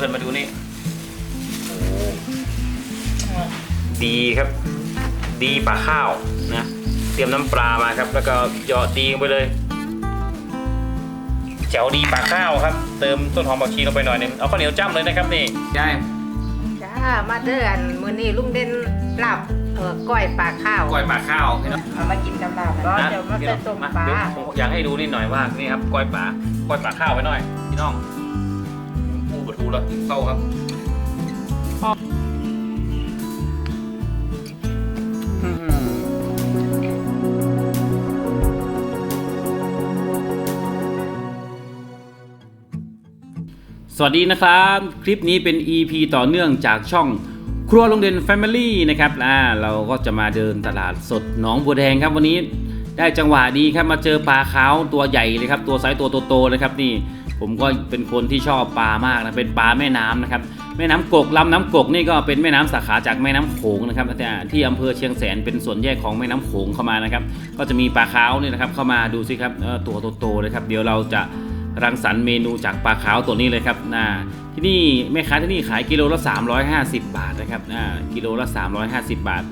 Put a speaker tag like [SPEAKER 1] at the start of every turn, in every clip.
[SPEAKER 1] เพื่อนๆมาดูนี่โอ้ดีครับ ดีปลาข้าวนะเตรียมน้ำปลามาครับ แล้วก็เหยอดดีลงไปเลยแจ๋วดีปลาข้าวครับ เติมต้นหอมผักชีลงไปหน่อยหนึงเอาข้าวเหนียวจ้ำเลยนะครับนี่ยาย
[SPEAKER 2] จ้ามาเด้ออันมื้อนี้ลุงเด่นลาบเออก้อยปลาข้าว
[SPEAKER 1] ก้อยปลาข้าวพี่น้อง
[SPEAKER 2] เอามากินกับลาบก็เดี๋ยวมาใส่ต้มปลา
[SPEAKER 1] เดี๋ยวผมอยากให้ดูนิดหน่อยว่านี่ครับก้อยปลาก้อยปลาข้าวไปหน่อยพี่น้อง ปูปลาทูแล้วเข้าครับสวัสดีนะครับ คลิปนี้เป็น EP ต่อเนื่องจากช่องครัวโรงเรียน Family นะครับอ่าเราก็จะมาเดินตลาดสดหนองบัวแดงครับวันนี้ได้จังหวะดีครับมาเจอปลาขาวตัวใหญ่เลยครับ ตัวไซส์ตัวโตๆนะครับนี่ ผมก็เป็นคนที่ชอบปลามากนะเป็นปลาแม่น้ำนะครับแม่น้ำกกลำน้ำกกนี่ก็เป็นแม่น้ำสาขาจากแม่น้ำโขงนะครับที่อำเภอเชียงแสนเป็นส่วนแยกของแม่น้ำโขงเข้ามานะครับ ก็จะมีปลาขาวนี่นะครับเข้ามาดูสิครับตัวโตๆเลยครับเดี๋ยวเราจะรังสรรค์เมนูจากปลาขาวตัวนี้เลยครับนะที่นี่แม่ค้าที่นี่ขายกิโลละ 350 บาทนะครับนะกิโลละ 350 บาท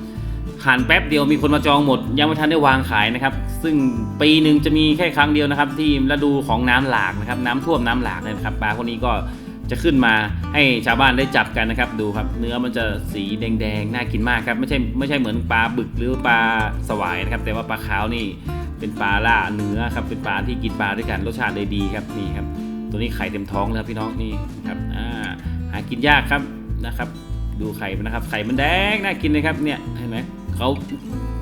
[SPEAKER 1] หั่นแป๊บเดียวมีคนมาจองหมด ยังไม่ทันได้วางขายนะครับ ซึ่งปีหนึ่งจะมีแค่ครั้งเดียวนะครับ ที่ฤดูของน้ำหลากนะครับ น้ำท่วมน้ำหลากเลยนะครับปลาพวกนี้ก็จะขึ้นมาให้ชาวบ้านได้จับกันนะครับ ดูครับ เนื้อมันจะสีแดงๆน่ากินมากครับ ไม่ใช่ไม่ใช่เหมือนปลาบึกหรือปลาสวายนะครับ แต่ว่าปลาขาวนี่เป็นปลาล่าเนื้อครับ เป็นปลาที่กินปลาด้วยกันรสชาติเลยดีครับนี่ครับ ตัวนี้ไข่เต็มท้องแล้วพี่น้องนี่ครับอ่าหากินยากครับนะครับ ดูไข่มันนะครับ ไข่มันแดงน่ากินเลยครับเนี่ยเห็นไหม เขา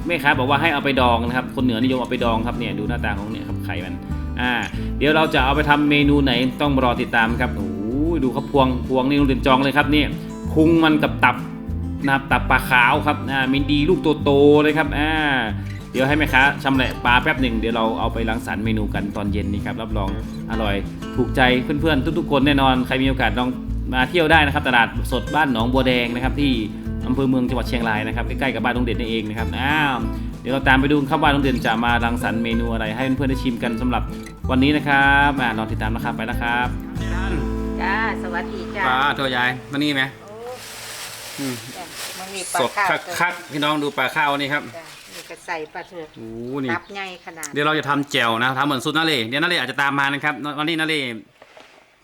[SPEAKER 1] แม่ค้าบอกว่าให้เอาไปดองนะครับ คนเหนือนิยมเอาไปดองครับเนี่ยดูหน้าตาของเนี่ยครับไข่มันอ่าเดี๋ยวเราจะเอาไปทำเมนูไหนต้องรอติดตามครับโอ้ยดูครับพวงพวงนี่โรงเรียนจองเลยครับเนี่ยพุงมันกับตับนะครับตับปลาขาวครับอ่ามีดีลูกโตๆเลยครับอ่าเดี๋ยวให้แม่ค้าชำแหละปลาแป๊บหนึ่งเดี๋ยวเราเอาไปรังสรรค์เมนูกันตอนเย็นนี้ครับรับรองอร่อยถูกใจเพื่อนๆทุกๆคนแน่นอนใครมีโอกาสลองมาเที่ยวได้นะครับ ตลาดสดบ้านหนองบัวแดงนะครับที่ อำเภอเมืองจังหวัดเชียงรายนะครับใกล้ๆกับบ้านลุงเด่นนี่เองนะครับอ้าวเดี๋ยวเราตามไปดูครับว่าลุงเด่นจะมารังสรรค์เมนูอะไรให้เพื่อนๆได้ชิมกันสำหรับวันนี้นะครับอ่ารอติดตามนะครับไปนะครับ
[SPEAKER 2] จ้าสวัสดีจ้า
[SPEAKER 1] ปลาตัวยายมานี่ไหม
[SPEAKER 2] โอ้จ้ะมันมีปลา
[SPEAKER 1] สด
[SPEAKER 2] ข้าว
[SPEAKER 1] คักๆพี่น้องดูปลาข้าวนี่ครับ
[SPEAKER 2] จ้ะนี่ก็ใส่ปลาเถือก
[SPEAKER 1] โอ้โหนี่
[SPEAKER 2] ตับใหญ่ขนาด
[SPEAKER 1] เดี๋ยวเราจะทำแจ่วนะทำเหมือนซุปนาเล่เดี๋ยวนาเล่อาจจะตามมานะครับวันนี้นาเล่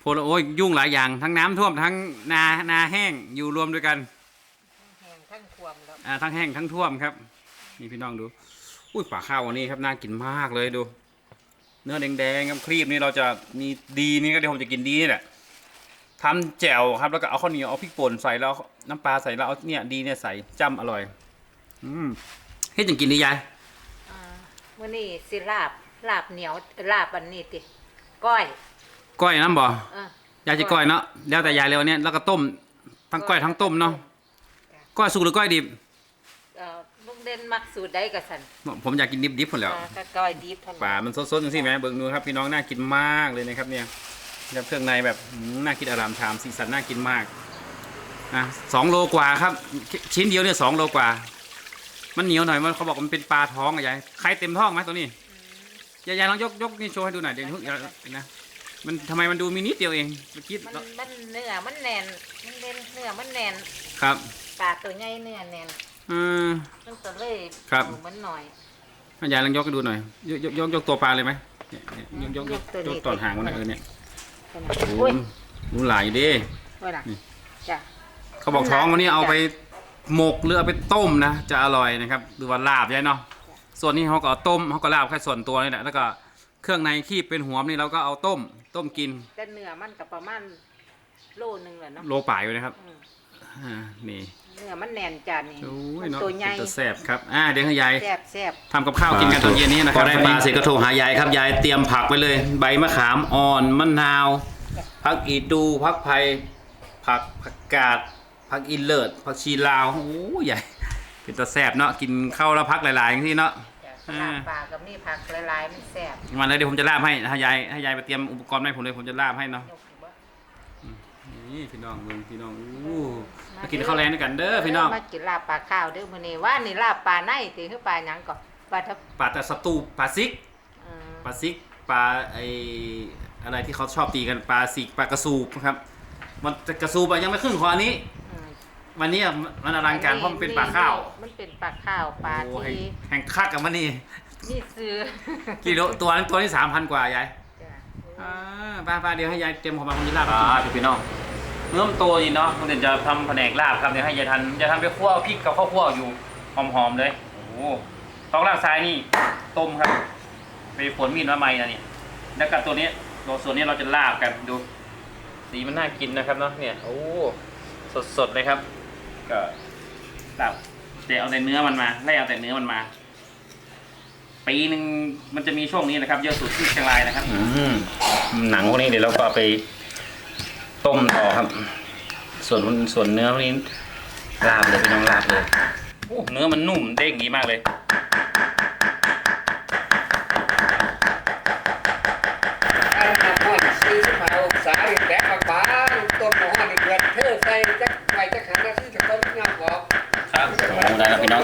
[SPEAKER 1] โพลโอ้ยยุ่งหลายอย่างทั้งน้ำท่วมทั้งนานาแห้งอยู่รวมด้วยกัน
[SPEAKER 2] แห้งทั้งความแล้ว
[SPEAKER 1] อ่าทั้งแห้งทั้งท่วมครับนี่พี่น้องดูอุ้ยปลาข้าววันนี้ครับน่ากินมากเลยดู เนื้อแดงๆครับครีบนี่เราจะมีดีนี่ก็เดี๋ยวผมจะกินดีนี่แหละทำแจ่วครับแล้วก็เอาข้าวเหนียวเอาพริกป่นใส่แล้วเอาน้ำปลาใส่แล้วเอาเนี่ยดีเนี่ยใส่จ้ำอร่อย อืมเฮ็ดจังกินดียาย
[SPEAKER 2] อ่ามื้อนี้สิลาบลาบเหนียวลาบอันนี้ติก้อย
[SPEAKER 1] ก้อยน้ำบ่
[SPEAKER 2] เออยา
[SPEAKER 1] ยจะก้อยเนาะแล้วแต่ยายเลยวันเนี้ยแล้วก็ต้มทั้งก้อยทั้งต้มเนาะก้อยสุกหรือก้อยดิบ
[SPEAKER 2] เอ่อลุง เด่นมักสูตรใดก็สั่น
[SPEAKER 1] ผมอยากกินดิบๆผลแหล้ว
[SPEAKER 2] อ่าก็ก้อยดิบเท่านั้น
[SPEAKER 1] ป่ามันสดๆอย่างที่แม่เบิ่งดูครับพี่น้องน่ากินมากเลยนะครับเนี่ยแล้วเครื่องในแบบอืมน่ากินอารามชามสีสันน่ากินมากนะสองโลกว่าครับ ชิ้นเดียวเนี่ยสองโลกว่า มันเหนียวหน่อยมันเขาบอกว่ามันเป็นปลาท้องอะยายใครเต็มท้องไหมตัวนี้ยายยายลองยกยกนี่โชว์ให้ดูหน่อยเดี๋ยวเดี๋ยวนะมันทำไมมันดูมีนิดเดียวเองเมื่อกี้
[SPEAKER 2] มันมันเนื้อมันแน่นมันเด่นเนื้อมันแน่น
[SPEAKER 1] ครับ
[SPEAKER 2] ปลาตัวใหญ่เนื้อแน่น
[SPEAKER 1] อืม
[SPEAKER 2] มันก็เลย
[SPEAKER 1] ครับ
[SPEAKER 2] เอามันหน่อย
[SPEAKER 1] ยายลองยกให้ดูหน่อย ยกยกยกยกตัวปลาเลยไหมเนี่ยเนี่ยยกยกยก
[SPEAKER 2] ยกตัวนี้
[SPEAKER 1] ยกตอนหางมันหน่อยเออเนี่ย
[SPEAKER 2] เป็น
[SPEAKER 1] โอ้โห
[SPEAKER 2] อุ้ย
[SPEAKER 1] หนูหลายอยู่ดิ
[SPEAKER 2] เวลา
[SPEAKER 1] นี่
[SPEAKER 2] จ้ะ
[SPEAKER 1] เขาบอกท้องวันนี้เอาไปหมกหรือเอาไปต้มนะจะอร่อยนะครับหรือว่าลาบใช่เนาะส่วนนี้เขาก็เอาต้มเขาก็ลาบแค่ส่วนตัวนี่แหละแล้วก็เครื่องในที่เป็นหัวมันนี่เราก็เอาต้ม ต้มกิน
[SPEAKER 2] แต่เนื้อมันก็ประมาณโลนึงแหละเนาะ
[SPEAKER 1] โลป่ายอยู่นะครับ
[SPEAKER 2] อืม
[SPEAKER 1] อ่านี่
[SPEAKER 2] เนื้อมันแน่นจานนี่
[SPEAKER 1] โอ้ย
[SPEAKER 2] มัน
[SPEAKER 1] เนาะ
[SPEAKER 2] ตัวใหญ่
[SPEAKER 1] จะแสบครับอ่าเดี๋ยวให้ยาย
[SPEAKER 2] แซ่บแซ่บ
[SPEAKER 1] ทำกับข้าวกินกันตอนเย็นนี้นะครับพอได้ปลาเสร็จก็โทรหายายครับยายเตรียมผักไปเลย ใบมะขามอ่อนมะนาวผักอีตูผักไผ่ผักผักกาดผักอินเลิศผักชีลาวโอ้ใหญ่เป็นตะแสบเนาะกินข้าวแล้วพักหลายๆอย่างที่เนาะ
[SPEAKER 2] จ้ะ
[SPEAKER 1] อ่า
[SPEAKER 2] ลาบปลากับนี่ผักหลายๆมันแซ่บ
[SPEAKER 1] มาเลยเดี๋ยวผมจะลาบให้ให้ยายให้ยายไปเตรียมอุปกรณ์ให้ผมเลยผมจะลาบให้เนาะ
[SPEAKER 2] ยกให้เบิ่ง
[SPEAKER 1] นี่พี่น้องมึงพี่น้องอู้ มากินข้าวแรงด้วยกันเด้อพี่น้อง
[SPEAKER 2] มากินลาบปลาข้าวเด้อมื้อนี้ว่านี่ลาบปลาในติคือปลาหยังก่อนปลาทับ
[SPEAKER 1] ปลาแต่สตูปลาซิก
[SPEAKER 2] อืม
[SPEAKER 1] ปลาซิกปลาไออะไรที่เขาชอบตีกันปลาสิกปลากระสูบครับ มันจะกระซูบอะยังไม่ครึ่งของอันนี้
[SPEAKER 2] อืม
[SPEAKER 1] วันนี้อะมันอลังการเพราะมันเป็นปลาข้าว
[SPEAKER 2] มันเป็นปลาข้าวปลา
[SPEAKER 1] โอ้แห่ง
[SPEAKER 2] ที่
[SPEAKER 1] แห่งคักกับมันนี่
[SPEAKER 2] นี่ซื้อ
[SPEAKER 1] กิโลตัวนึงตัวนี้สามพันกว่ายาย
[SPEAKER 2] จ้ะ
[SPEAKER 1] อ่าป้าป้าเดี๋ยวให้ยายเตรียมของมาคนยีราบอ่าเดี๋ยวพี่น้อง เริ่มโตดีเนาะคุณเด่นจะทำแผนกลาบครับเดี๋ยวให้ยายทันยายทันไปคั่วพริกกับข้าวคั่วอยู่หอมๆเลยโอ้โหท้องล่างซ้ายนี่ต้มครับ ไปฝนมีดมาใหม่นะนี่แล้วกับตัวนี้ตัวส่วนนี้เราจะลาบกันดู สีมันน่ากินนะครับเนาะเนี่ยโอ้สดๆเลยครับ ก็ลาบแต่เอาแต่เนื้อมันมาไล่เอาแต่เนื้อมันมาปีหนึ่งมันจะมีช่วงนี้นะครับ เยอะสุดที่เชียงรายนะครับหนังพวกนี้เดี๋ยวเราก็ไป ต้มต่อครับ ส่วนส่วนเนื้อพวกนี้ลาบเลยพี่น้องลาบเลยโอ้เนื้อมันนุ่มเด้งดีมากเลย
[SPEAKER 3] ไอ้น้ำห้อนสี่สิบห้าองศาอีกแดดบางๆต้นหม้อนี่เกิดเทใส่จักไว้จักหันนาทีจะต้นงามบอก
[SPEAKER 1] ครับโอ้ได้แล้วพี่น้อง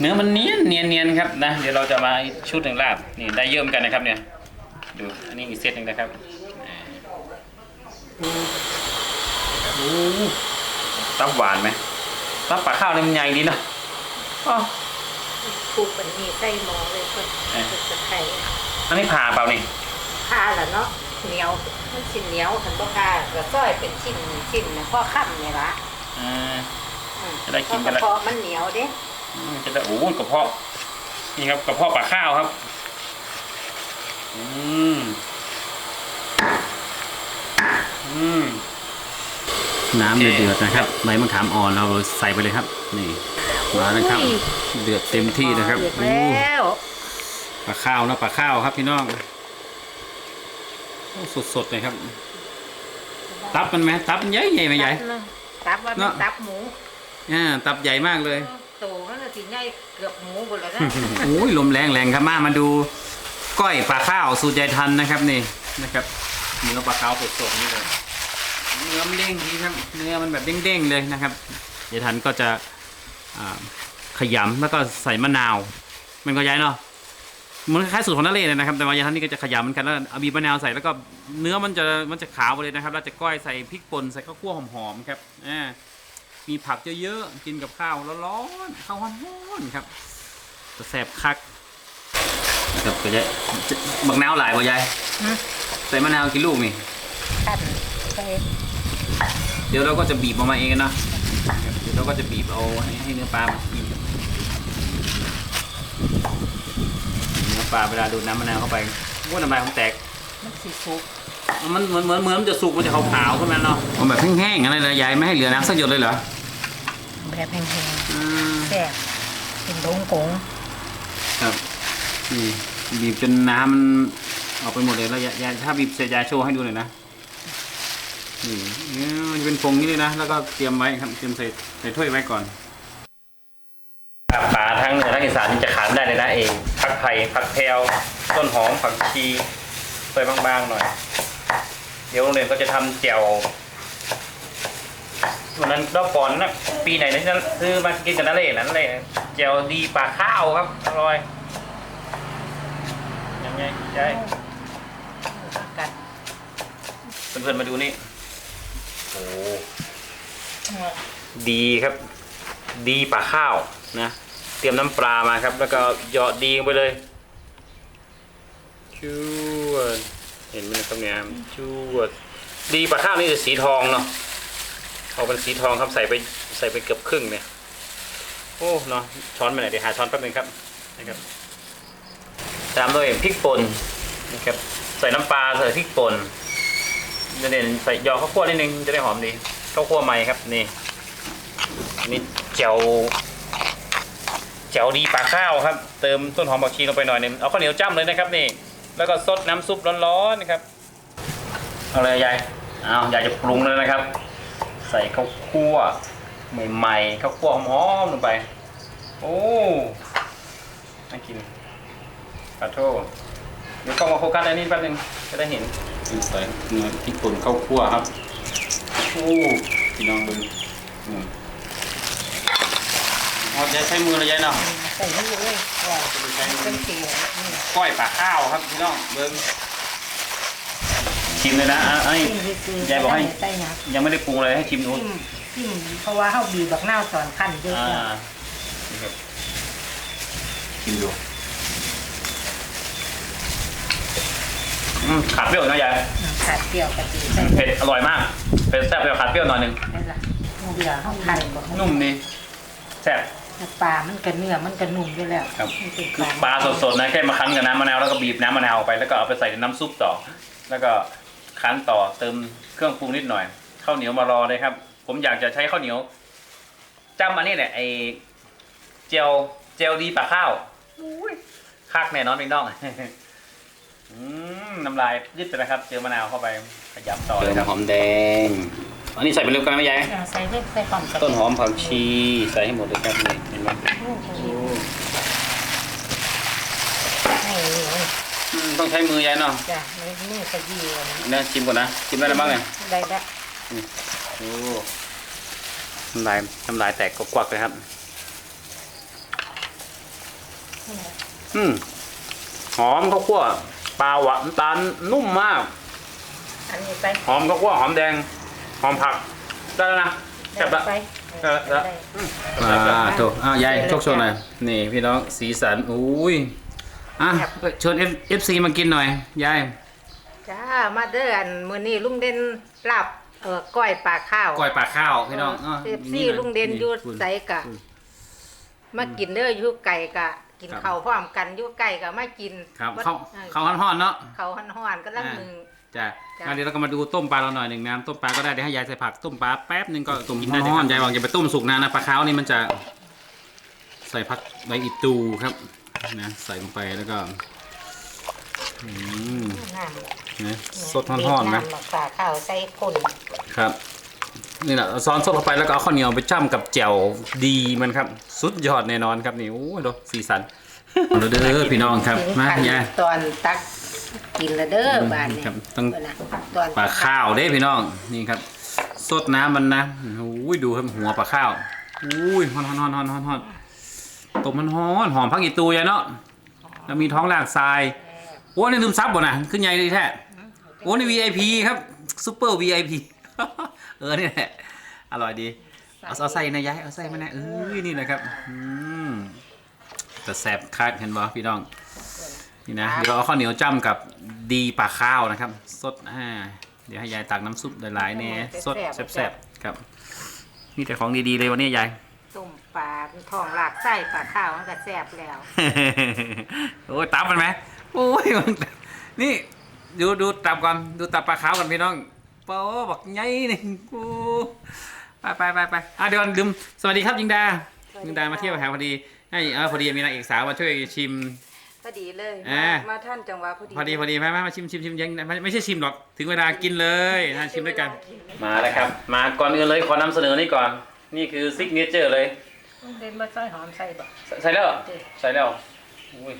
[SPEAKER 1] เนื้อมันเนียนเนียนเนียนครับนะ เดี๋ยวเราจะมาชุดหนึ่งลาบนี่ได้เยิ่มกันนะครับเนี่ย ดู อันนี้มีเซตหนึ่งนะครับ โอ้ตับหวานไหมตับปลาข้าวเนี่ยมันใหญ่ดีเนาะอ้อ
[SPEAKER 2] ปลูกมันมีไส้หมอเลยคน
[SPEAKER 1] เอ๊ะ
[SPEAKER 2] จะไข่
[SPEAKER 1] อันนี้ผ่าเปล่านี่
[SPEAKER 2] ผ้าละเนาะเหนียวมันชิ้นเหนียวทันบ่ผ้าก็ซอยเป็นชิ้นชิ้นพ่อค่ำนี่ละ
[SPEAKER 1] อ่า
[SPEAKER 2] อืม
[SPEAKER 1] จะได้กินกันแล้ว
[SPEAKER 2] เพราะมันเหนียวเด้
[SPEAKER 1] อืมจะได้โอ้ยกระเพาะนี่ครับกระเพาะปลาข้าวครับ อืม อืม น้ำเดือดนะครับใบมะขามอ่อนเราใส่ไปเลยครับ นี่มาแล้วครับ เดือดเต็มที่นะครับ
[SPEAKER 2] เดือด
[SPEAKER 1] โอ้
[SPEAKER 2] แล้ว
[SPEAKER 1] ปลาข้าวนะปลาข้าวครับพี่น้องโอ้สดๆเลยครับ ตับมันไหมตับมันใหญ่ใหญ่ไหมใหญ่
[SPEAKER 2] ตับว่า
[SPEAKER 1] เน
[SPEAKER 2] มัน
[SPEAKER 1] อะ
[SPEAKER 2] ตับหมู
[SPEAKER 1] อ่าตับใหญ่มากเลย
[SPEAKER 2] โตมันก็สิใหญ่เกือบหมูหมดแล้วนะ
[SPEAKER 1] โอ้ยลมแรงแรงครับมามาดู ก้อยปลาข้าวสูตรยายทันนะครับนี่นะครับ เนื้อปลาข้าวสดๆนี่เลยเนื้อมันเด้งดีครับเนื้อมันแบบเด้งๆเลยนะครับยายทันก็จะขยำแล้วก็ใส่มะนาว มันก็ย้ายเนาะมันคล้ายๆสูตรของนาเล่เลยนะครับ แต่ว่ายายทันนี่ก็จะขยำเหมือนกันแล้วเอาบีบมะนาวใส่แล้วก็เนื้อมันจะมันจะขาวไปเลยนะครับ แล้วจะก้อยใส่พริกป่นใส่ข้าวคั่วหอมๆครับอ่ามีผักเยอะๆกินกับข้าวร้อนๆข้าวร้อนๆครับจะแสบคักครับก็จะจะบักนาวหลายกว่ายาย ใส่มะนาวกี่ลูกนี่
[SPEAKER 2] ขั้นใส่
[SPEAKER 1] เดี๋ยวเราก็จะบีบออกมาเองกันเนาะเดี๋ยวเราก็จะบีบเอาให้ให้เนื้อปลามันกินเนื้อปลาเวลาดูดน้ำมะนาวเข้าไปว่าน้ำลายมันแตก
[SPEAKER 2] มันสิสุก
[SPEAKER 1] มันเหมือนเหมือนเหมือนมันจะสุกมันจะขาวๆขึ้นมาเนาะเอาแบบแห้งๆอะไรเลยยายไม่ให้เหลือน้ำสักหยดเลยเหรอ
[SPEAKER 2] แบบแห้ง
[SPEAKER 1] อืม
[SPEAKER 2] ๆแซ่บเป็นดงกง
[SPEAKER 1] ครับนี่บีบจนน้ำมัน ออกไปหมดเลยแล้วยายยายถ้าบีบเสร็จยายโชว์ให้ดูหน่อยนะนี่เนี่ยมันจะเป็นฟงนี้เลยนะ แล้วก็เตรียมไว้ครับเตรียมใส่ใส่ถ้วยไว้ก่อนปลาทั้งเหนือทั้งอีสานจะขาดไม่ได้เลยนะเองผักไผ่ผักแพรวต้นหอมผักชีเปยบางๆหน่อย เดี๋ยวโรงเรียนก็จะทำแจ่ววันนั้นรอบก่อนนะปีไหนนะที่ซื้อมากินกันนั่นเลยนั่นเลยแจ่วดีปลาข้าวครับอร่อยยังไงยาย
[SPEAKER 2] กัด
[SPEAKER 1] เพื่อนๆมาดูนี่โอ้ดีครับ ดีปลาข้าวนะเตรียมน้ำปลามาครับ แล้วก็หยอดดีลงไปเลยชูวดเห็นไหมครับเนี่ยชูวดดีปลาข้าวนี่จะสีทองเนาะเอาเป็นสีทองครับใส่ไปใส่ไปเกือบครึ่งเนี่ยโอ้เนาะช้อนไปไหนเดี๋ยวหาช้อนแป๊บนึงครับนะครับตามด้วยพริกป่นนะครับใส่น้ำปลาใส่พริกป่น เด่นๆใส่ยอข้าวคั่วนิดนึงจะได้หอมดีข้าวคั่วใหม่ครับนี่นี่เจียวแจ๋วดีปลาข้าวครับ เติมต้นหอมผักชีลงไปหน่อยนึงเอาข้าวเหนียวจ้ำเลยนะครับนี่ แล้วก็ซดน้ำซุปร้อนๆนะครับเอาเลยยายเอายายจะปรุงเลยนะครับ ใส่ข้าวคั่วใหม่ๆข้าวคั่วหอมๆลงไป โอ้น่ากินขอโทษ เดี๋ยวกล้องมาโฟกัสอันนี้แป๊บนึงจะได้เห็นใส่เนื้อพริกป่นข้าวคั่วครับโอ้พี่น้องดูอืมเอายายใช้มือเลยยายเนาะ
[SPEAKER 2] ใส่นี่เลยว่า
[SPEAKER 1] ใช้มื
[SPEAKER 2] เป็
[SPEAKER 1] อ
[SPEAKER 2] นสีนี่
[SPEAKER 1] ก้อยปลาข้าวครับพี่น้องเบิ้งชิมเลยนะอะเอ้ย
[SPEAKER 2] ชิมซื้อยา
[SPEAKER 1] ยบอกให้
[SPEAKER 2] ใส่หยัง
[SPEAKER 1] ยังไม่ได้ปรุงเลยให้ชิมดู
[SPEAKER 2] ชิมชิมเพราะว่าเฮาบีบบักนาวสอนขั้นเยอะ
[SPEAKER 1] อ่า
[SPEAKER 2] แล้ว
[SPEAKER 1] นี่ครับชิมดู อืมขาดเปรี้ยวนะยาย
[SPEAKER 2] ขาดเปรี้ยวกะทิใส่
[SPEAKER 1] เผ็ดอร่อยมากเผ็ดแซ่บเลยขาดเปรี้ยวหน่อยหนึง
[SPEAKER 2] ได้ละเดี๋ยวเฮาคั่นบ่
[SPEAKER 1] นุ่มดีแซ่บ
[SPEAKER 2] ปลามันก็เนื้อมันก็นุ่มอยู่แล้ว
[SPEAKER 1] ครับ
[SPEAKER 2] มันเป็น
[SPEAKER 1] คือปลาสดๆนะแค่มาคั้นกับน้ำมะนาวแล้วก็บีบน้ำมะนาวออกไปแล้วก็เอาไปใส่ในน้ำซุปต่อ แล้วก็คั้นต่อเติมเครื่องปรุงนิดหน่อยข้าวเหนียวมารอเลยครับ ผมอยากจะใช้ข้าวเหนียวจำอันนี้แหละไอเจลเจลดีปลาข้าวอุ้ยคักแน่นอนพี่น้อง อืมน้ำลายยืดไปนะครับ เจอมะนาวเข้าไปขยำต่อเลยครับหอมแดง อันนี้ใส่ไปเร็วกันไหมยาย
[SPEAKER 2] เอาใส่เล็กใส่ความกะทิ
[SPEAKER 1] ต้นหอมผักชีใส่ให้หมดเลยครับนี่เห็นไหม
[SPEAKER 2] โอ้โหให้เหนียว
[SPEAKER 1] อืมต้องใช้มือยายเนาะ
[SPEAKER 2] จ้ะมือมือขยี้อันนี้
[SPEAKER 1] เนี่ยชิมก่อนนะชิมได้แล้วบ้างเนี่ย
[SPEAKER 2] ได้ละ
[SPEAKER 1] โอ้น้ำลายน้ำลายแตกกวักๆเลยครับ อืมหอมข้าวคั่ว ปลาหวานน้ำตาลนุ่มมาก
[SPEAKER 2] อันนี้ไป
[SPEAKER 1] หอมข้าวคั่วหอมแดง หอมผักได้แล้วนะแซ่บละ
[SPEAKER 2] ไป
[SPEAKER 1] ได้ละอ่าโถอ่ายายโชคโชว์หน่อยนี่พี่น้องสีสันอุ้ยอะเชิญ F F C มากินหน่อยยาย
[SPEAKER 2] จ้า มาเด้ออันมื้อนี้ลุงเด่นลาบเอ่อก้อยปลาข้าว
[SPEAKER 1] ก้อยปลาข้าวพี่น้อง
[SPEAKER 2] เอฟซีลุงเด่นอยู่ไสกะ
[SPEAKER 1] คุณ
[SPEAKER 2] มากินเด้ออยู่ไก่กะ กิน
[SPEAKER 1] ครับ
[SPEAKER 2] ข้าวพร้อมกันอยู่ไก่กะมากิน
[SPEAKER 1] ครับ
[SPEAKER 2] บ่
[SPEAKER 1] ข้าว
[SPEAKER 2] เออ
[SPEAKER 1] ข้าวฮ้อนๆเนาะ
[SPEAKER 2] ข้าวฮ้อนๆก็ลังหนึง
[SPEAKER 1] จ้ะ
[SPEAKER 2] จ้ะ
[SPEAKER 1] งั้นเดี๋ยวเราก็มาดูต้มปลาเราหน่อยหนึ่งน้ำต้มปลาก็ได้เดี๋ยวให้ยายใส่ผักต้มปลาแป๊บหนึ่งก็ต้มกินได้เลยครับยายบอกอย่าไปต้มสุกนานนะปลาขาวนี่มันจะใส่ผักใบอิตูครับนะใส่ลงไปแล้วก็อืม
[SPEAKER 2] น้ำ
[SPEAKER 1] นะสดฮ้อนๆนะำ
[SPEAKER 2] ปลาข้าวใส่คน
[SPEAKER 1] ครับ นี่แหละซ้อนสดเข้าไปแล้วก็เอาข้าวเหนียวไปจ้ำกับแจ่วดีมันครับ สุดยอดแน่นอนครับนี่โอ้ยดูสีสันเอาเด้อพี่น้องครับ
[SPEAKER 2] ถึง
[SPEAKER 1] มา
[SPEAKER 2] ขั้น
[SPEAKER 1] ยาย
[SPEAKER 2] ตอนตักกินและเด้อบานนี้
[SPEAKER 1] ครับต้อง
[SPEAKER 2] เพิ่นน่ะตอน
[SPEAKER 1] ปลาข้าวเด้พี่น้องนี่ครับสดน้ำมันนะอุ้ยดูครับหัวปลาข้าวอุ้ยฮอนฮอนฮอนฮอนฮอนฮอนตบมันฮอนหอมพักอีตูยายเนาะแล้วมีท้องลากทรายโอ้นี่ลืมซับบ่นะขึ้นใหญ่เลยแท้โอ้นี่ VIP ครับซูเปอร์ VIP เออนี่แหละอร่อยดีเอาเอาใส่นะยายเอาใส่มานะเอ้ยนี่นะครับอืมแต่แสบคาดเห็นบ่พี่น้องนี่นะเดี๋ยวเราเอาข้าวเหนียวจ้ำกับดีปลาข้าวนะครับ สดอ่าเดี๋ยวให้ยายตักน้ำซุปหลายๆเนี่ยสดแซ่บๆครับมีแต่ของดีๆเลยวันนี้ยาย
[SPEAKER 2] ต้มปลาท้องลากไส้ปลาข้าวมันก็แซ่บแล้ว
[SPEAKER 1] โอ้ยตับมันไหมโอ้ยมันนี่ดูดูตับก่อนดูตับปลาขาวกันพี่น้อง โป้บักใหญ่นี่กูไปไปไปไปอะเดี๋ยวก่อนลืมสวัสดีครับยิงดา
[SPEAKER 2] สวัสดี
[SPEAKER 1] ยิงดามา
[SPEAKER 2] ค่ะ
[SPEAKER 1] เที่ยวหาพอดีให้เออพอดีมีนางเอกสาวมาช่วยชิม
[SPEAKER 2] พอดีเลย
[SPEAKER 1] อ่า
[SPEAKER 2] มาท่านจังหวะพอดี
[SPEAKER 1] พอดีพอดีมามามาชิมชิมชิมยังไม่ไม่ใช่ชิมหรอกถึงเวลากินเลยนะชิมด้วยกัน มาแล้วครับ มาก่อนอื่นเลยขอนำเสนอนี่ก่อน นี่คือซิกเนเจอร์เลย
[SPEAKER 2] เด่นมาซอยหอมใส่บ่
[SPEAKER 1] ใส่ใส่แล้วเหรอ
[SPEAKER 2] ใช่
[SPEAKER 1] ใส่แล้วอุ้ย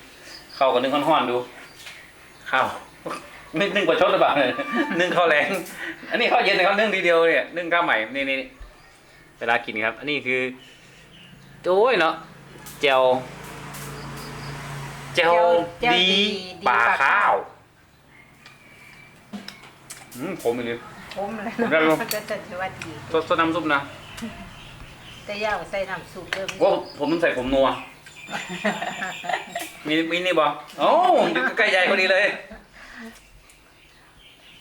[SPEAKER 1] เข้ากับนึ่งห้อนๆดู ข้าว นึ่งนึ่งกว่าชดหรือเปล่านึ่งข้าวแรงอันนี้ข้าวเย็นนะครับนึ่งทีเดียวเนี่ยนึ่งข้าวใหม่นี่นี่เวลากินครับ อันนี้คือโอ้ยเนาะเจลเจลดีปลาข้าวอืมผมเลย
[SPEAKER 2] ผมเลย
[SPEAKER 1] ผมได้ลง
[SPEAKER 2] ก็จะถือว่าดี
[SPEAKER 1] สดสดน้ำซุปนะ
[SPEAKER 2] แต่ย่าเอาใส่น้ำซุปเด้อ
[SPEAKER 1] ว่าผมต้องใส่ผมนัวมีมีนี่บ่โอ้อยู่ใกล้ใหญ่พอดีเลย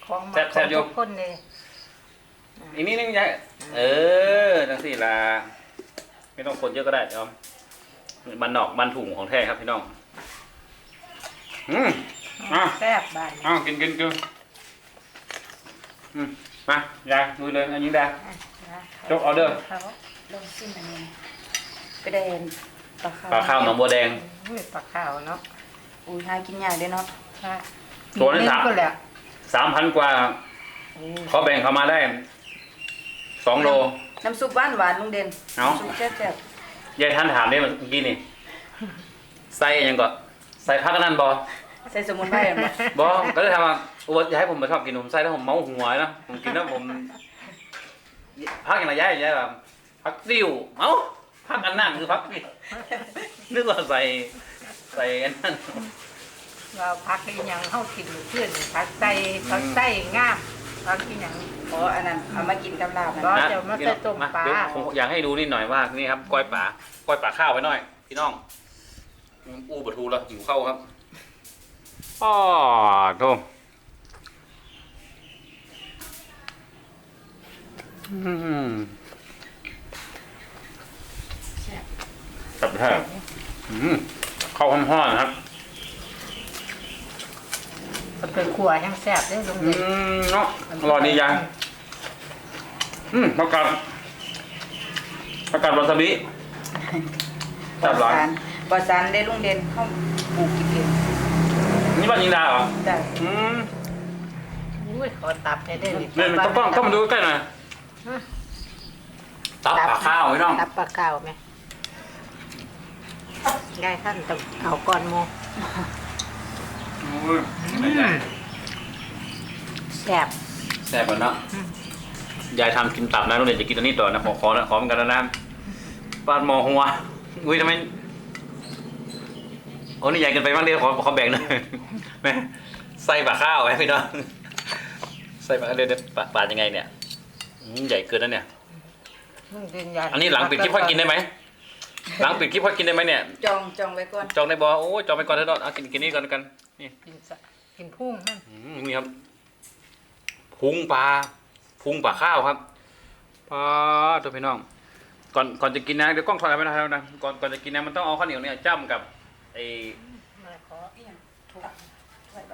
[SPEAKER 2] ของมา
[SPEAKER 1] แซ่บแซ่บอยู่
[SPEAKER 2] ทุกคนเลย
[SPEAKER 1] อีกนิดนึงยายเออจังสี่ละไม่ต้องคนเยอะก็ได้จอมบันนอกบันถุงของแท้ครับพี่น้องอืม อะ
[SPEAKER 2] แซ่บบ้าน
[SPEAKER 1] อ้าวกินกินกินอืมมายายดูเลยอันนี้ได้ ยกออเดอร์
[SPEAKER 2] เขา
[SPEAKER 4] ลงซิมอันนี้ไปได้ปลาข้าว
[SPEAKER 1] ปลาข้าวหนองบัวแดง
[SPEAKER 2] อุ้ยปลาข้าวเนาะ
[SPEAKER 4] อุ้ยหากินยากเด้เนาะ
[SPEAKER 2] ค่ะ
[SPEAKER 1] ตัวนั้นสาม
[SPEAKER 2] ก็แหละ
[SPEAKER 1] สามพันกว่าเขาแบ่งเขามาได้สองโล
[SPEAKER 4] น้ำซุปหวานหวานๆลุงเด่น
[SPEAKER 1] เอ้า
[SPEAKER 4] น้ำซุปแซ่บ
[SPEAKER 1] ยายท่านถามได้เมื่อกี้นี่ใส่หยังก่อนใส่พักอันนั่นบอ
[SPEAKER 4] ๆใส่สมุนไพรอันบ่
[SPEAKER 1] บอกก็เลยถามว่าโอ้ยอยากให้ผมมาชอบกินผมใส่แล้วผมเมาหัวนะผมกินแล้วผมพักอย่างไรย้ายย้ายแบบพักซิวเอ้าพักอันนั่นคือพักซิวนึกว่าใส่ใส่อันนั่น
[SPEAKER 2] เราพักอีหยังเฮากินขึ้นพักไส้พักไส้งามพักอีหยัง
[SPEAKER 4] อ๋ออันนั้นเอามากินกับลาบ
[SPEAKER 2] บ่
[SPEAKER 4] นะ
[SPEAKER 2] เดี๋ยวมาใส่ต้มปลา
[SPEAKER 1] เดี๋ยวผมอยากให้ดูนิดหน่อยว่านี่ครับก้อยป่าก้อยป่าข้าวไว้หน่อย พี่น้องอู้บะทูแล้วหิวเข้าวครับอ้อโธ่อืมครับแท้อืมข้าวห้อนๆนะครับ
[SPEAKER 2] มันเป็นครัวแห้งแซ่บเด้อลุง
[SPEAKER 1] อื
[SPEAKER 2] เด่น
[SPEAKER 1] มเนาะอร่อยดียังอืมประกาศประกาศวาซาบิ
[SPEAKER 4] ปล
[SPEAKER 1] จั
[SPEAKER 4] อบด
[SPEAKER 1] ร้าน
[SPEAKER 4] สารปลอดสารได้ลุงเด่นเข้าปลูกกินเอง
[SPEAKER 1] นี่บ้านยิงดาเหรอ
[SPEAKER 4] ได้
[SPEAKER 1] อืม
[SPEAKER 2] อุ้ยขอตับให้ได้ดิ
[SPEAKER 1] เนี่ยต้องต้องต้องมาดูใกล้หน่อยตับปลาข้าวพี่น้อง
[SPEAKER 2] ตับปลาข้าวไหมยายท่านต้องเอาก่อนโม
[SPEAKER 1] อุ้ยไม่ได้
[SPEAKER 2] แซ่บ
[SPEAKER 1] แซ่บกว่าเนาะยายทำกินตับนะลูกเด็กจะกินอันนี้ต่อนะขอขอขอเหมือนกันนะปาดหมอหัวอุ้ยทำไมโอ้นี่ใหญ่เกินไปบ้างเดียวขอขอแบ่งหน่อยแม่ใส่ปลาข้าวไว้พี่น้องใส่ปลาเดี๋ยวเดี๋ยวปาดปาดยังไงเนี่ยอืมใหญ่เกินนะเนี่ย
[SPEAKER 2] ลุงเด่นยาย
[SPEAKER 1] อันนี้หลังปิดคลิปพอกินได้ไหมหลังปิดคลิปพอกินได้ไหมเนี่ย
[SPEAKER 4] จองจองไว้ก่อน
[SPEAKER 1] จองได้บอโอ้ยจองไปก่อนเถอะเอากินกินนี่ก่อนแล้วกัน นี่
[SPEAKER 2] กินสะกินพุ่งมัน
[SPEAKER 1] อืมนี่ครับพุงปลาพุงปลาข้าวครับปลาตัวพี่น้อง ก่อนก่อนจะกินนะเดี๋ยวกล้องถอยไปนะนะก่อนก่อนจะกินนะมันต้องเอาข้าวเหนียวเนี่ยจ้ำกับไอ้
[SPEAKER 2] มาขอ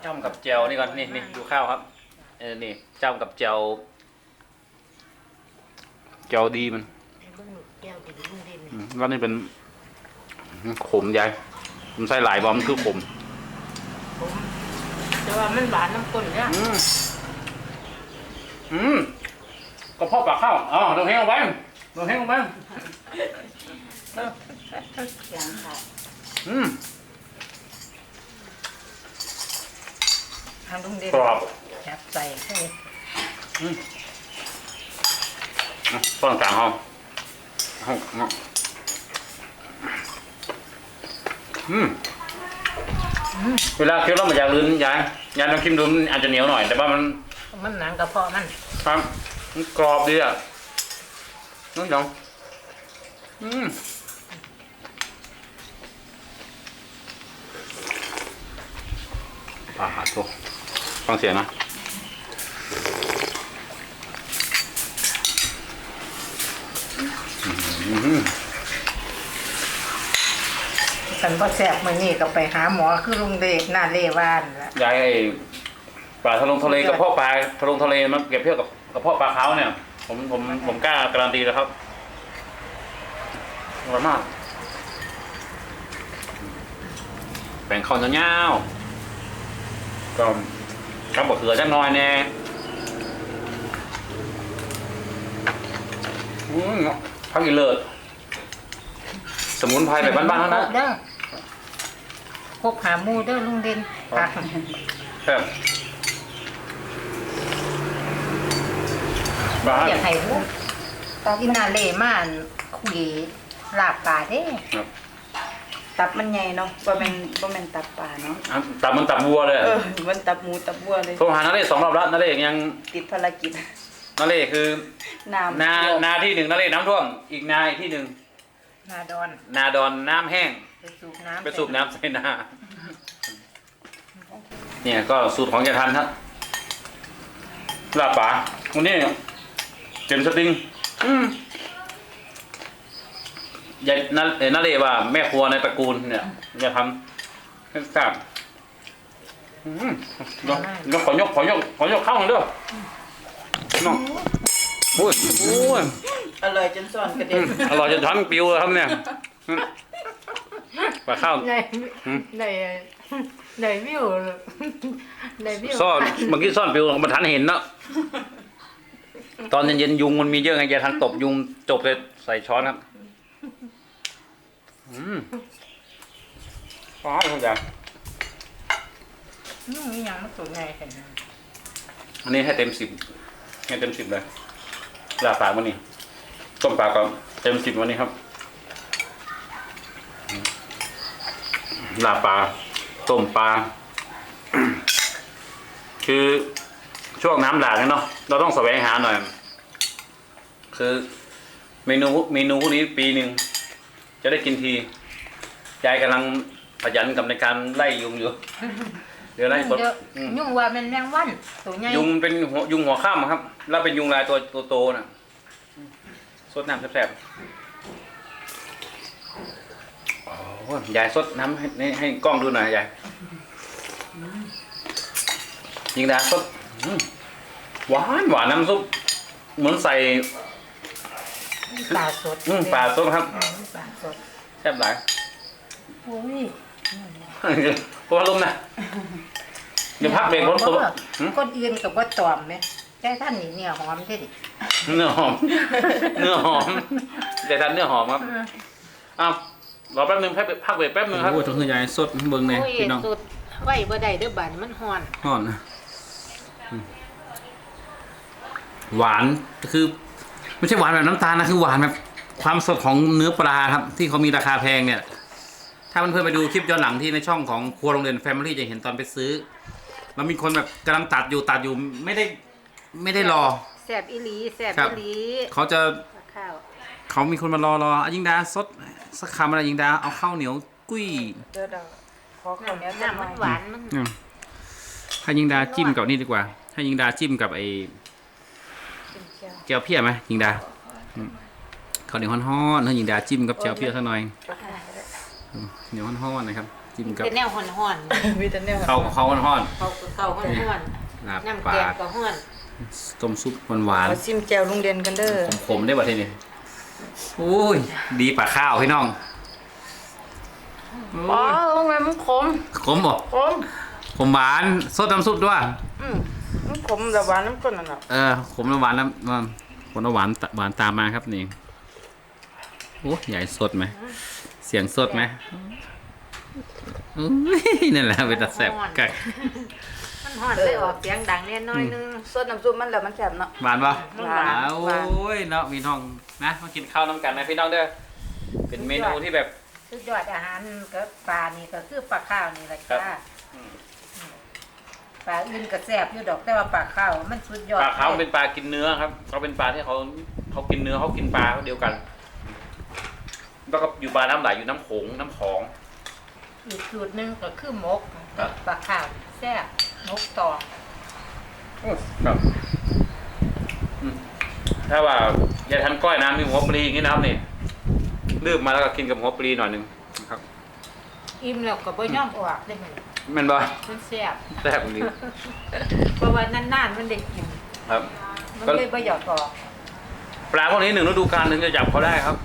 [SPEAKER 1] จ้ำกับแจวนี่ก่อนนี่นี่ดูข้าวครับเออนี่จ้ำกับแจวแจวดีมัน
[SPEAKER 2] เบิ่งลูกแก้วกินลุงเด่น
[SPEAKER 1] อืมแล้วนี่เป็นอื้อขมยายผมใส่หลายบอมนคือขม
[SPEAKER 2] ผม แต่ว่ามันหวานน้ำข้นเนี่ย
[SPEAKER 1] อืมอืมกระเพาะปลาข้าวอ๋อเราเฮงเอาไว้เราเฮงเอาไว้
[SPEAKER 4] อย่างค่ะ
[SPEAKER 1] อืม
[SPEAKER 2] ทางลุงเด่น
[SPEAKER 1] กรอบ
[SPEAKER 2] จับใส่ให้
[SPEAKER 1] อะต้นกลางห้องห้องห้องอืม เวลาเคี้ยวแล้วมันจะลื่นยายยายลองชิมดูมันอาจจะเหนียวหน่อย แต่ว่ามัน
[SPEAKER 2] มันหนังกระเพาะมัน
[SPEAKER 1] ครับมันกรอบดีอะน้องยองอืมปลาหาตัวฟังเสียงนะ
[SPEAKER 2] ฉันพอแซ่บมื้อนี้ก็ไปหาหมอคือลุงเดชหน้าเลวานละ
[SPEAKER 1] ยายไอ้ปลาทะลงทะเลกระเพาะปลาทะลงทะเลมันเก็บเทียบกับกระเพาะปลาเขาเนี่ย ผมผมผมกล้าการันตีแล้วครับอร่อยมากแบ่งข้าวเหนียวๆก็กับบักเขือจังน้อยแน่อืมพักอีเลิศสมุนไพรแบบบ้านๆเท่านั้น
[SPEAKER 2] เด้อ พบหาหมูเด้อลุงเด่นผัก
[SPEAKER 1] ครับบ้าน
[SPEAKER 2] อยากให้พวกอีหน้าเลม่านคุยลาบปลาเด้
[SPEAKER 1] ครับ
[SPEAKER 4] ตับมันใหญ่เนาะบ่แม่นบ่แม่นตับปลาเนาะ
[SPEAKER 1] อะตับมันตับวัวเลย
[SPEAKER 4] เออมันตับหมูตับวัวเลย
[SPEAKER 1] โทรหานาเล่สองรอบแล้วนาเล่ยัง
[SPEAKER 4] ติดภารกิจ
[SPEAKER 1] นาเล่คือ
[SPEAKER 4] น้ำ
[SPEAKER 1] นานาที่หนึ่งนาเล่น้ำท่วมอีกนาอีกที่หนึ่ง
[SPEAKER 2] นาดอน
[SPEAKER 1] นาดอนน้ำแห้ง
[SPEAKER 2] ไปสูบน้ำ
[SPEAKER 1] ไปสูบน้ำใส่นาเนี่ยก็สูตรของยายทันครับลาบป่าวันนี้เจมสติงอืมยายนาเอ่อนาเล่ว่าแม่ครัวในตระกูลเนี่ยจะทำให้ทราบอืมเดี๋ยวเดี๋ยวขอยกขอยกขอยกเข้าหน่อยเด้อน้องโอ้ยโอ้ย
[SPEAKER 4] อร่อยจนซ่อนกระ
[SPEAKER 1] อื
[SPEAKER 4] เด็น
[SPEAKER 1] มอร่อยจนช้อนปิวเลยครับเนี่ยอืม ปลาข้าว
[SPEAKER 2] ใน
[SPEAKER 1] หืม
[SPEAKER 2] ในในวิวในวิว
[SPEAKER 1] ซ่อนเมื่อกี้ซ่อนปิวมันทันเห็นเนาะตอนเย็นๆยุงมันมีเยอะไงยายทันตบยุงจบเลยใส่ช้อนครับอืมฟ้าทุกอย่าง
[SPEAKER 2] อืมนี่ยังมันสูงไงเห็น
[SPEAKER 1] อันนี้ให้เต็มสิบให้เต็มสิบเลยลาบปลาวันนี้ต้มปลาก็เต็มสิบวันนี้ครับ ลาบปลาต้มปลาคือช่วงน้ำหลากเนี่ยเนาะเราต้องแสวงหาหน่อย คือเมนูเมนูพวกนี้ปีหนึ่งจะได้กินทียายกำลังขยันกับในการไล่ยุงอยู่เดี๋ยวไล่ปลด
[SPEAKER 2] เดี๋ยว
[SPEAKER 1] อืม
[SPEAKER 2] ยุ่งว่าแมันแมงวันตัวใหญ่
[SPEAKER 1] ยุงเป็นหัวยุงหัวข้ามครับ แล้วเป็นยุงลายตัวโตๆน่ะสดน้ำแซ่บๆ โอ้ยายสดน้ำให้ให้ให้กล้องดูหน่อยยายยิงดาสดอืมหวานหวานน้ำซุปเหมือนใส่
[SPEAKER 2] ปลาสด
[SPEAKER 1] อืมปลาสดครับ
[SPEAKER 2] อืมปลาสด
[SPEAKER 1] แซ่บหลาย
[SPEAKER 2] โอ้ย
[SPEAKER 1] เพราะว่าลมนะเดี๋ยวพักเบรกรถตัวหืม
[SPEAKER 2] คนอื่นกับว่าตอมไหมใจท่านนี่เนี่ยหอมที่ดิ
[SPEAKER 1] เนื้อหอม เนื้อหอมแต่ทานเนื้อหอมครับอ้าว รอแป๊บนึงพักพักเบรกแป๊บนึงครับ โอ้ยต้องคือยายสดเบิ่งเลย
[SPEAKER 2] โอ้ย
[SPEAKER 1] พี่น้อง
[SPEAKER 2] สุดไว้บ่ได้เด้อบาดมันฮ้อน
[SPEAKER 1] ห่อนนะอืมหวานคือ ไม่ใช่หวานแบบน้ำตาลนะคือหวานแบบความสดของเนื้อปลาครับ ที่เขามีราคาแพงเนี่ย ถ้าเพื่อนๆไปดูคลิปย้อนหลังที่ในช่องของครัวโรงเรียนแฟมิลี่จะเห็นตอนไปซื้อ แล้วมีคนแบบกำลังตัดอยู่ตัดอยู่ไม่ได้ไม่ได้รอ
[SPEAKER 2] แซ่บอีหลีแซ่บ
[SPEAKER 1] ครับ
[SPEAKER 2] อีหลี
[SPEAKER 1] เขาจะ
[SPEAKER 2] ข้าว
[SPEAKER 1] เขามีคนมารอรออะยิงดาสด สักคำอะไรยิงดาเอาข้าวเหนียวกุ้ย
[SPEAKER 4] เดี๋ยวเราขอข้าวเหนียว
[SPEAKER 2] น้ำมันหวานมัน
[SPEAKER 1] อืมให้ยิงดาจิ้มกับนี่ดีกว่า ให้ยิงดาจิ้มกับไอ้เจียวเพี้ยไหมยิงดาอืมข้าวเหนียวฮ้อนๆให้ยิงดาจิ้มกับเจียวเพี้ยสักหน่อยอืมเหนียวฮ้อนๆนะครับ จิ้มกับ
[SPEAKER 2] เป็นแนวฮ้อน
[SPEAKER 4] วิตามิน
[SPEAKER 1] ข้าวข้าวฮ้อน
[SPEAKER 2] ๆเขาก็เข้าฮ้อน
[SPEAKER 1] ๆลาบ
[SPEAKER 2] ๆน้ำ
[SPEAKER 1] ป
[SPEAKER 2] แก
[SPEAKER 1] ลาง
[SPEAKER 2] ก็ฮ้อน
[SPEAKER 1] ต้มซุปหวาน
[SPEAKER 4] ขอซิมแจวลุงเด่นกันเด้อ
[SPEAKER 1] ๆขมๆได้ป่ะทีนี้ โอ้ย ดีปลาข้าวพี่น้องโอ้
[SPEAKER 4] อ๋อยโรงแรมมันขม
[SPEAKER 1] ขมบ่
[SPEAKER 4] ขม
[SPEAKER 1] ขมหวานสดน้ำซุปด้วย
[SPEAKER 4] อืมมันขมแต่หวานน้ำข้นน่ะเนาะ
[SPEAKER 1] เออขมแล้วหวานแล้วมันขมแล้วหวานตหวานตามมาครับนี่โอ้ใหญ่สดไหม เสียงสดไหมอุ้ยนั่นแหละเป็นตาแสบกัก
[SPEAKER 2] มันฮ้อนเลยออกเสียงดังเนี่ยน้อยนึง
[SPEAKER 4] สดน้ำซุปมันแล้วมันแซ่บเนาะ
[SPEAKER 1] หวานปะ
[SPEAKER 2] มันหวาน
[SPEAKER 1] อ้าวโอ้ยเนาะมีน้องนะมากินข้าวน้ำกันนะพี่น้องเด้อเป็นเมนูที่แบบ
[SPEAKER 2] สุดยอดอาหารก็ปลานี่ก็คือปลาข้าวนี่แหละ
[SPEAKER 1] ครั
[SPEAKER 2] จ้า
[SPEAKER 1] บ
[SPEAKER 2] ปลาอื่นก็แซ่บอยู่ดอกแต่ว่าปลาข้าวมันสุดยอด
[SPEAKER 1] ปลาเขาวเป็นปลากินเนื้อครับเขาเป็นปลาที่เขาเขากินเนื้อเขากินปลาเขาเดียวกันแล้วก็อยู่ปลาน้ำไหลอยู่น้ำโขงน้ำของ
[SPEAKER 2] อีกสูตรหนึงก็คือหมก
[SPEAKER 1] ครับ
[SPEAKER 2] ปลาข้าวแซ่บ หมกตอง
[SPEAKER 1] ครับอืมถ้าว่าอย่าทันก้อยน้ำมีหัวปลีอย่างนี้นะครับนี่ลืบมาแล้วก็กินกับหัวปลีหน่อยหนึ่งนะครับ
[SPEAKER 2] อิ่มแล้วก็บ่ย่อมออกได้เหมือน
[SPEAKER 1] แมันบ่
[SPEAKER 2] มันแซ่บ
[SPEAKER 1] แซ่บจริง
[SPEAKER 2] เพราะว่านานๆมันได้กิน
[SPEAKER 1] ครับ
[SPEAKER 2] มัน
[SPEAKER 1] ก็
[SPEAKER 2] เลยบ่อยากออก
[SPEAKER 1] ปลาพวกนี้หนึ่งฤดูกาลถึงจะจับเขาได้ครับ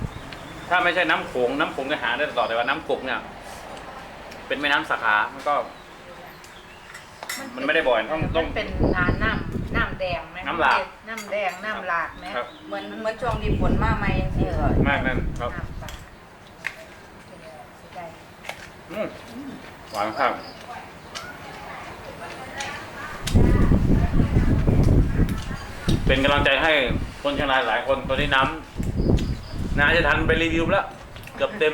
[SPEAKER 1] ถ้าไม่ใช่น้ำโขงน้ำโขงจะหาได้ตลอดแต่ว่าน้ำกกเนี่ย เป็นแม่น้ำสาขา มันก็ มันไม่ได้บ่อยต้องต้
[SPEAKER 2] มั
[SPEAKER 1] อง
[SPEAKER 2] นเป็นน้ำน้ำน้ำแดงไหม
[SPEAKER 1] น้ำหลาก
[SPEAKER 2] น้ำแดงน้ำหลากไหม
[SPEAKER 1] ครับ
[SPEAKER 4] เหมือนเหมือนช่วงที่ฝนมาใหม่จังซี่ก็
[SPEAKER 1] มากนั่นครับ
[SPEAKER 2] น้ำปลาสิได้
[SPEAKER 1] อืมหวานครับเป็นกำลังใจให้คนเชียงรายหลายคนตอนนี้น้ำนาจะทันไปรีวิวแล้ว เกือบเต็ม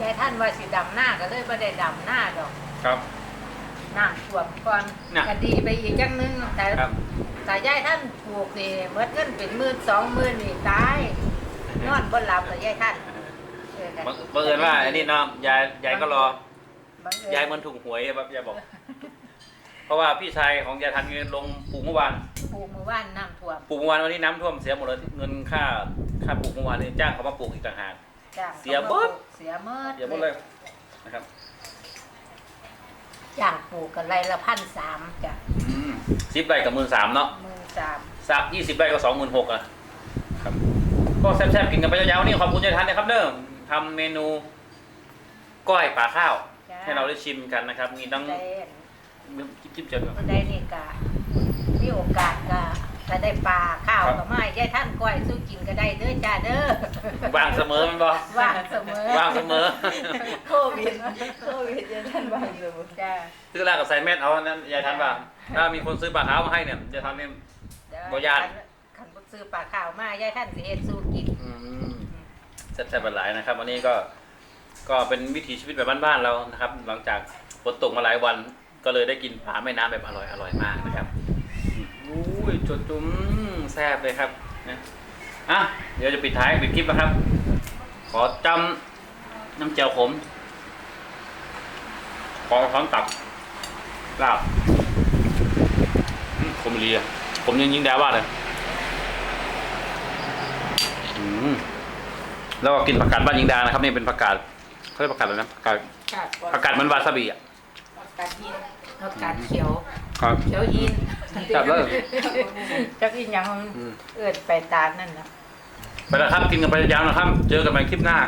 [SPEAKER 2] ยายท่านว่าสิดำหน้าก็เลยบ่ได้ดำหน้าดอก
[SPEAKER 1] ครับ
[SPEAKER 2] น้ำท่วมก่อน
[SPEAKER 1] น่ะ
[SPEAKER 2] ก็ดีไปอีกจังนึงแต่
[SPEAKER 1] ครับ
[SPEAKER 2] แต่ยายท่านปลูกนี่เมื่เงินเป็นหมื่นสองหมื่นนี่ตายนอนบ่หลับเลยยายท่านเออ
[SPEAKER 1] บังบังเอิญว่าอันนี้เนาะยายยายก็รอ
[SPEAKER 2] บังเอิญ
[SPEAKER 1] ยายเหมันถูกหวยแบบยายบอก เพราะว่าพี่ชายของยายทันเงินลงปลูกเมื่อวาน
[SPEAKER 2] ปลูกเมื่อวานน้ำท่วม
[SPEAKER 1] ปลูกเมื่อวานวันนี้น้ำท่วมเสียหมดเลยเงินค่าค่าปลูกเมื่อวานนี่จ้างเขามาปลูกอีกต่างหาก
[SPEAKER 2] จ้าง
[SPEAKER 1] เสียเบิด
[SPEAKER 2] เสียเมิด
[SPEAKER 1] เสียหมดเลยนะครับ
[SPEAKER 2] จ้างปลูกกันไรละพันสามจ้ะ
[SPEAKER 1] สิบไร่กับหมื่นสามเนาะ
[SPEAKER 2] หมื่นสาม
[SPEAKER 1] สักยี่สิบไร่ก็สองหมื่นหกอะครับก็แซ่บๆกินกันไปยาวๆนี่ขอบคุณยายทันนะครับเด้อทำเมนูก้อยปลาข้าว
[SPEAKER 2] จ้ะ
[SPEAKER 1] ให้เราได้ชิมกันนะครับ มีทั้ง
[SPEAKER 2] ได้
[SPEAKER 1] จิ๊บๆเจน
[SPEAKER 2] ได้นี่กะมีโอกาสกะ ถ้าได้ปลาข้าว
[SPEAKER 1] ครับ
[SPEAKER 2] ก็ไม่ยายท่านก้อยสู้กินก็ได้เด้อจ้าเด้อ
[SPEAKER 1] วางเสมอมันบ่
[SPEAKER 2] ว่างเสมอ
[SPEAKER 1] ว่างเสมอ
[SPEAKER 4] โควิดโควิดจะท่านบ้านสมุทร
[SPEAKER 2] จ้า
[SPEAKER 1] ซื้อแรกกับใส่เม็ดเอาอันนั้นยายทันว่าถ้ามีคนซื้อปลาขาวมาให้เนี่ยยายทันเนี่ยบ่ย้าน
[SPEAKER 2] ขันบ่ซื้อปลาข้าวมายายท่านสิเฮ็ดสู้กิน
[SPEAKER 1] แซ่บๆหลายนะครับ วันนี้ก็ก็เป็นวิถีชีวิตแบบบ้านๆเรานะครับ หลังจากฝนตกมาหลายวันก็เลยได้กินปลาแม่น้ำแบบอร่อยอร่อยมากนะครับ อุ้ยจุดจุ้มแซ่บเลยครับนะอะเดี๋ยวจะปิดท้ายปิดคลิปแล้วครับ ขอจำน้ำเจียวขม ขอพร้อมตับลาบอืมขมเรียผมยังยิงแดวว่าเลยอืมแล้วก็กินผักกาดบ้านยิงดานะครับนี่เป็นผักกาดเขาเรียกผักกาดอะไรนะผักกาด
[SPEAKER 2] กาดก่อน
[SPEAKER 1] ผักกาดเหมันวาซาบิอะ
[SPEAKER 2] กาดยินเอากาดเขียว
[SPEAKER 1] ครับ
[SPEAKER 2] เขียวยิน
[SPEAKER 1] จับเลย
[SPEAKER 2] จักอีหยัง
[SPEAKER 1] อืม
[SPEAKER 2] เอิดไปตามนั่นน่ะ
[SPEAKER 1] ไปแล้วครับกินกันไปยาวๆนะครับ เจอกันใหม่คลิปหน้า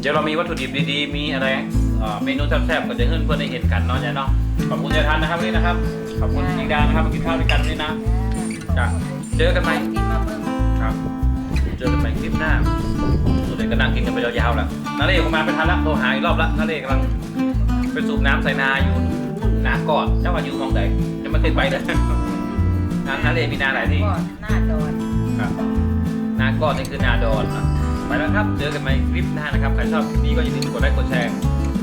[SPEAKER 1] เดี๋ยวเรามีวัตถุดิบดีๆ มีอะไรเอ่อเมนูแซ่บๆก็จะให้เพื่อนๆได้เห็นกันเนาะเนี่ยเนาะขอบคุณยายทันนะครับวันนี้นะครับขอบคุณยิงดานะครับมากินข้าวด้วยกันวันนี้นะจ้ะเจอกันใหม่
[SPEAKER 2] ที่มาเบิ่ง
[SPEAKER 1] ครับเจอกันใหม่คลิปหน้าสุดเลยก็นั่งกินกันไปยาวๆแล้วนาเล่ผมมาเป็นทันละโทรหาอีกรอบละนาเล่กำลังไปสูบน้ำใส่นาอยู่ นาก่อนเจ้าว่าอยู่มองไหนยังไม่เคยไปเลยนานาเล่มีนาไหนที่
[SPEAKER 2] ก็หน้าดอน
[SPEAKER 1] ครับนาก้อนนี่คือนาดอนนะไปแล้วครับเจอกันใหม่คลิปหน้านะครับใครชอบคลิปนี้ก็อย่าลืมกดไลค์กดแชร์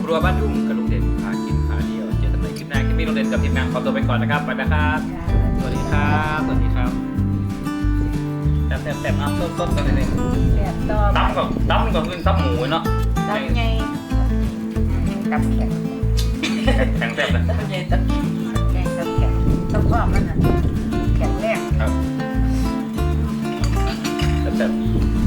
[SPEAKER 1] ครัวบ้านทุ่งกับลุงเด่นพากินพาเดียวเจอกันใหม่คลิปหน้าคลิปนี้ลุงเด่นกับทีมงานขอตัวไปก่อนนะครับไปแล้วครับสวัสดีครับสวัสดีครับแซ่บแซ่บๆเอาต้นๆกันเลย
[SPEAKER 2] แซ่บต่อ
[SPEAKER 1] ตั้มกับตั้มกับขึ้นตั้มหมูเนาะ
[SPEAKER 2] ตับไงตับแข็ง
[SPEAKER 1] แข็งแซ่บเลย
[SPEAKER 2] ตับใหญ่ตับแข็งตับแข็งตับข้อมันอะแข็งแรง
[SPEAKER 1] ครับแซ่บๆ